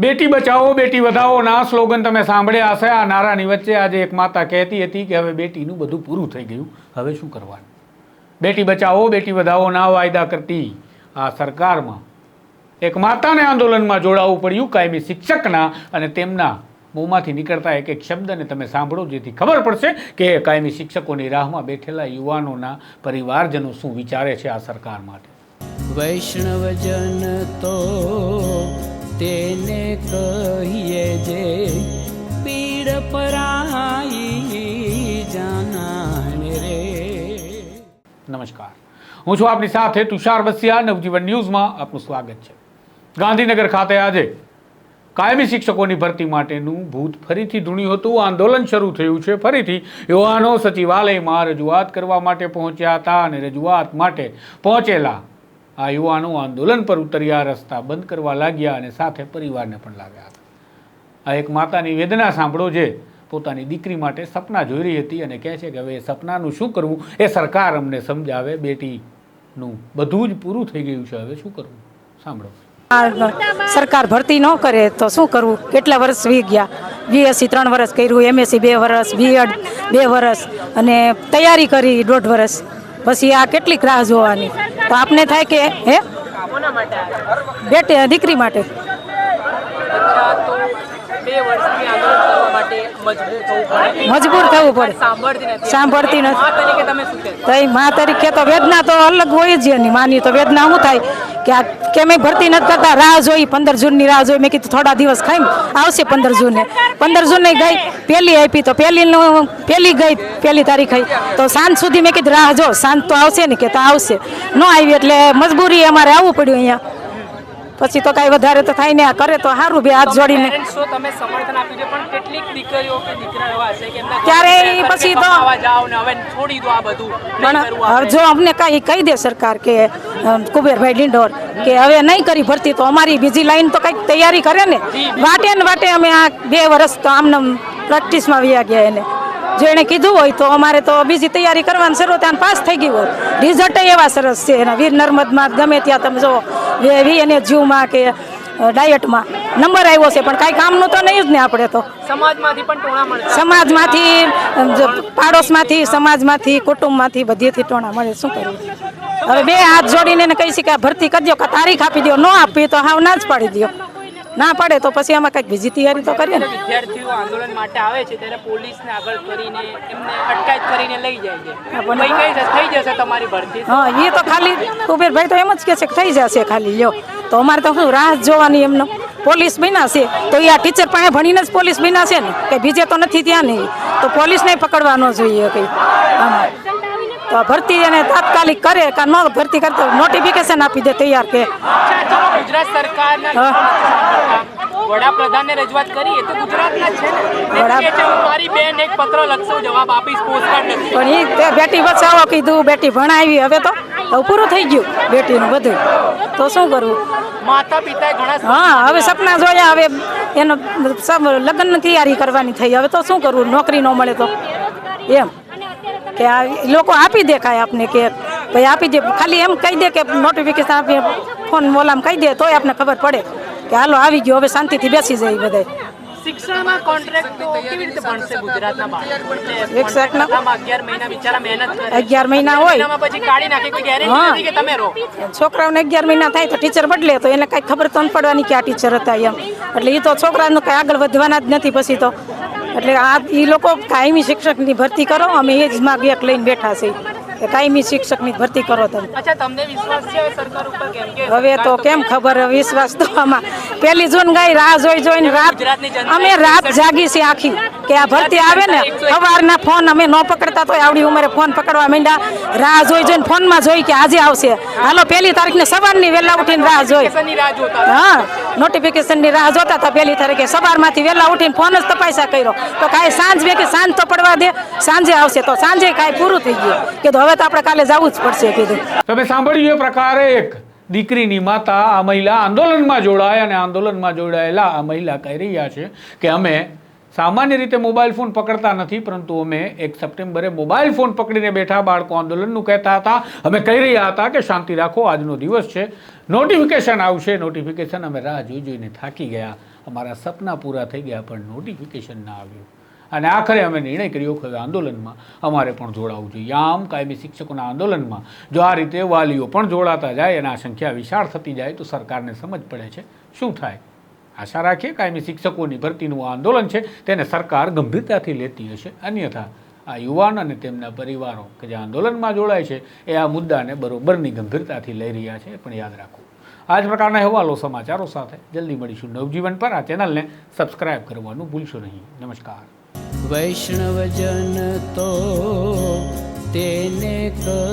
બેટી બચાવો, બેટી વધાવોના slogan તમે સાંભળ્યા હશે. આ નારાની વચ્ચે આજે એક માતા કહેતી હતી કે હવે બેટીનું બધું પૂરું થઈ ગયું. હવે શું કરવાનું? બેટી બચાવો, બેટી વધાવોના વાયદા કરતી આ સરકારમાં એક માતાને આંદોલનમાં જોડાવવું પડ્યું. કાયમી શિક્ષકના અને તેમના મોંમાંથી નીકળતા એક એક શબ્દને તમે સાંભળો, જેથી ખબર પડશે કે કાયમી શિક્ષકોની રાહમાં બેઠેલા યુવાનોના પરિવારજનો શું વિચારે છે આ સરકાર માટે. વૈષ્ણવજન તો તેને કહીએ જે પીડ પરાઈ જાનાને રે. નમસ્કાર. હું છું આપની સાથે તુષાર બસિયા નવજીવન ન્યૂઝમાં આપનું સ્વાગત છે. ગાંધીનગર ખાતે આજે કાયમી શિક્ષકોની ભરતી માટેનું ભૂત ફરીથી ધૂણ્યું હતું. આંદોલન શરૂ થયું છે ફરીથી. યુવાનો સચિવાલયમાં રજૂઆત કરવા માટે પહોંચ્યા હતા અને રજૂઆત માટે પહોંચેલા આ યુવાનો આંદોલન પર ઉતર્યા, રસ્તા બંધ કરવા લાગ્યા અને સાથે પરિવારને પણ લાવ્યા હતા. આ એક માતાની વેદના સાંભળો જે પોતાની દીકરી માટે સપના જોઈ રહી હતી અને કહે છે કે હવે એ સપનાનું શું કરવું? એ સરકાર અમને સમજાવે, બેટીનું બધું જ પૂરું થઈ ગયું છે, હવે શું કરવું? સાંભળો. સરકાર ભરતી ન કરે તો શું કરવું? કેટલા વર્ષ વી ગયા? બીએસસી ત્રણ વર્ષ કર્યું એમએસસી બે વર્ષ બીએડ બે વર્ષ અને તૈયારી કરી દોઢ વર્ષ. પછી આ કેટલીક રાહ જોવાની? તો આપને થાય કે હે? બેટે દીકરી માટે. મજબૂર થવું પડે. સાંભળતી નથી. તો એ મા તરીકે તો વેદના તો અલગ હોય જ એની. માની તો વેદના શું થાય? કે આ કેમે ભરતી નથી કરતા રાહ જોઈ પંદર જૂનની રાહ જોઈ. મેં કીધું થોડા દિવસ ખાઈ આવશે પંદર જૂને. પંદર જૂને ગઈ પહેલી આપી તો પહેલીનું પહેલી ગઈ પહેલી તારીખ તો સાંજ સુધી મેં કીધું રાહ જો સાંજ તો આવશે ને કે તો આવશે. ન આવી એટલે મજબૂરી અમારે આવવું પડ્યું અહીંયા. પછી તો કાંઈ વધારે તો થાય ને આ કરે તો સારું બે હાથ જોડીને. ત્યારે પછી તો- કમાવા જાઓ ને હવે છોડી દો આ બધું નહીં પણ કરવું હવે આપણે. જો અમને કાંઈ કહી દે સરકાર કે કુબેરભાઈ ડિંડોર કે હવે નહીં કરી ભરતી તો અમારી બીજી લાઈન તો કંઈક તૈયારી કરે ને. વાટે ને વાટે અમે આ બે વર્ષ તો આમને પ્રેક્ટિસમાં વ્યા ગયા એને. જો એણે કીધું હોય તો અમારે તો બીજી તૈયારી કરવાની શરૂ ત્યાં પાસ થઈ ગયું હોય. રિઝલ્ટ એવા સરસ છે એના. વીર નર્મદમાં ગમે ત્યાં તમે જો વી એને જીવમાં કે ડાયટમાં નંબર આવ્યો છે પણ કાંઈ કામનું તો નહીં જ ને આપણે તો. સમાજમાંથી પણ ટોણા મળે. સમાજમાંથી પાડોશમાંથી સમાજમાંથી કુટુંબમાંથી બધેથી ટોણા મળે. શું કરવું? હવે બે હાથ જોડીને એને કહી છે કે ભરતી કરી દો કે તારીખ આપી દો ન આપી તો હાવ ના જ પાડી દો ના પડે તો પછી આમાં કંઈક બીજી તૈયારી તો કરીએ ને. વિદ્યાર્થીઓ આંદોલન માટે આવે છે ત્યારે પોલીસને આગળ કરીને એમને અટકાયત કરીને લઈ જાય છે. કઈ થઈ જશે તમારી ભરતી. હા એ તો ખાલી કુબેરભાઈ તો એમ જ કહે છે કે થઈ જશે ખાલી લ્યો. તો અમારે તો શું રાહ જોવાની એમનો. પોલીસ બન્યા છે. તો એ આ ટીચર પાસે ભણીને જ પોલીસ બન્યા છે ને. કે બીજે તો નથી ત્યાં નહીં તો પોલીસને પકડવાનો જોઈએ કંઈ. તો ભરતી એને તાત્કાલિક કરે કે ન ભરતી કરતા નોટિફિકેશન આપી દે તૈયાર કે. ગુજરાત સરકારના વડાપ્રધાનને રજૂઆત કરી એ તો ગુજરાતના છે ને. વડા- એ કહે છે હું મારી બેન એક પત્ર લખશો જવાબ આપીશ પોસ્ટકાર્ડ નથી પણ એ બેટી બચાવો કીધું બેટી ભણાવી હવે તો પૂરું થઈ ગયું બેટીનું બધું. તો શું કરવું? માતા પિતાએ ઘણા હા હવે સપના જોયા હવે એનો સબ લગ્નની તૈયારી કરવાની થઈ. હવે તો શું કરવું? નોકરી ન મળે તો. એમ. કે આ લોકો આપી દે કાંઈ આપને કે ભાઈ આપી દે. ખાલી એમ કહી દે કે નોટિફિકેશન આપી ફોન મોલામ કહી દે તોય આપને ખબર પડે કે હાલો આવી ગયો હવે શાંતિથી બેસી જાય બધાય. શિક્ષણમાં કોન્ટ્રાક્ટ કેવી રીતે ભણશે ગુજરાતના બાળકો? એટલે એક સેકન્ડ. આમાં અગિયાર મહિના હોય. પછી કાઢી નાખે કોઈ ગેરંટી હા. કે તમે રહો. છોકરાઓને અગિયાર મહિના થાય તો ટીચર બદલે તો એને કાંઈ ખબર તો ન પડવાની કે આ ટીચર હતા એમ. એટલે એ તો છોકરાનું કાંઈ આગળ વધવાના જ નથી પછી તો. એટલે આ એ લોકો કાયમી શિક્ષકની ભરતી કરો, અમે એ જ માગ લઈને બેઠા છીએ કે કાયમી શિક્ષકની ભરતી કરો તમે. હવે તો કેમ ખબર વિશ્વાસ તો આમાં. પહેલી જૂન ગઈ રાહ જોઈ જોઈને રાત અમે રાત જાગી છે આખી. કે આ ભરતી આવે ને સવારના ફોન અમે ન પકડતા તો આવડી ઉંમરે ફોન પકડવા માંડ્યા. રાહ જોઈ જોઈને ફોનમાં જોઈ કે આજે આવશે. હાલો પહેલી તારીખને સવારની વહેલા ઉઠીને રાહ જોઈ. હા નોટિફિકેશનની નોટિફિકેશનની રાહ જોતા હતા પહેલી તારીખે. સવારમાંથી વહેલા ઉઠીને ફોન જ તપાસા કર્યો. તો કાંઈ સાંજ બે કે સાંજ તો પડવા દે. સાંજે આવશે તો સાંજે કાંઈ પૂરું થઈ ગયું. કે હવે તો આપણે કાલે જવું જ પડશે કીધું. તમે સાંભળ્યું એ પ્રકારે એક દીકરીની માતા આ મહિલા આંદોલનમાં જોડાય અને આંદોલનમાં જોડાયેલા આ મહિલા કહી રહ્યા છે કે અમે સામાન્ય રીતે મોબાઈલ ફોન પકડતા નથી, પરંતુ અમે એક સપ્ટેમ્બરે મોબાઈલ ફોન પકડીને બેઠા બાળકો આંદોલનનું કહેતા હતા. અમે કહી રહ્યા હતા કે શાંતિ રાખો, આજનો દિવસ છે. નોટિફિકેશન આવશે નોટિફિકેશન અમે રાહ જોઈ જોઈને થાકી ગયા. અમારા સપના પૂરા થઈ ગયા, પણ નોટિફિકેશન ના આવ્યું. અને આખરે અમે નિર્ણય કર્યો કે આંદોલનમાં અમારે પણ જોડાવું જોઈએ. આમ કાયમી શિક્ષકોના આંદોલનમાં જો આ રીતે વાલીઓ પણ જોડાતા જાય અને આ સંખ્યા વિશાળ થતી જાય, તો સરકારને સમજ પડે છે શું થાય. આશા રાખીએ કાયમી શિક્ષકોની ભરતીનું આંદોલન છે, તેને સરકાર ગંભીરતાથી લેતી હશે. અન્યથા આ યુવાન અને તેમના પરિવારો કે જે આંદોલનમાં જોડાય છે, એ આ મુદ્દાને બરોબરની ગંભીરતાથી લઈ રહ્યા છે પણ યાદ રાખો આ જ પ્રકારના અહેવાલો સમાચારો સાથે જલ્દી મળીશું નવજીવન પર. આ ચેનલને સબસ્ક્રાઇબ કરવાનું ભૂલશો નહીં. નમસ્કાર. વૈષ્ણવજન તો તેને કહીએ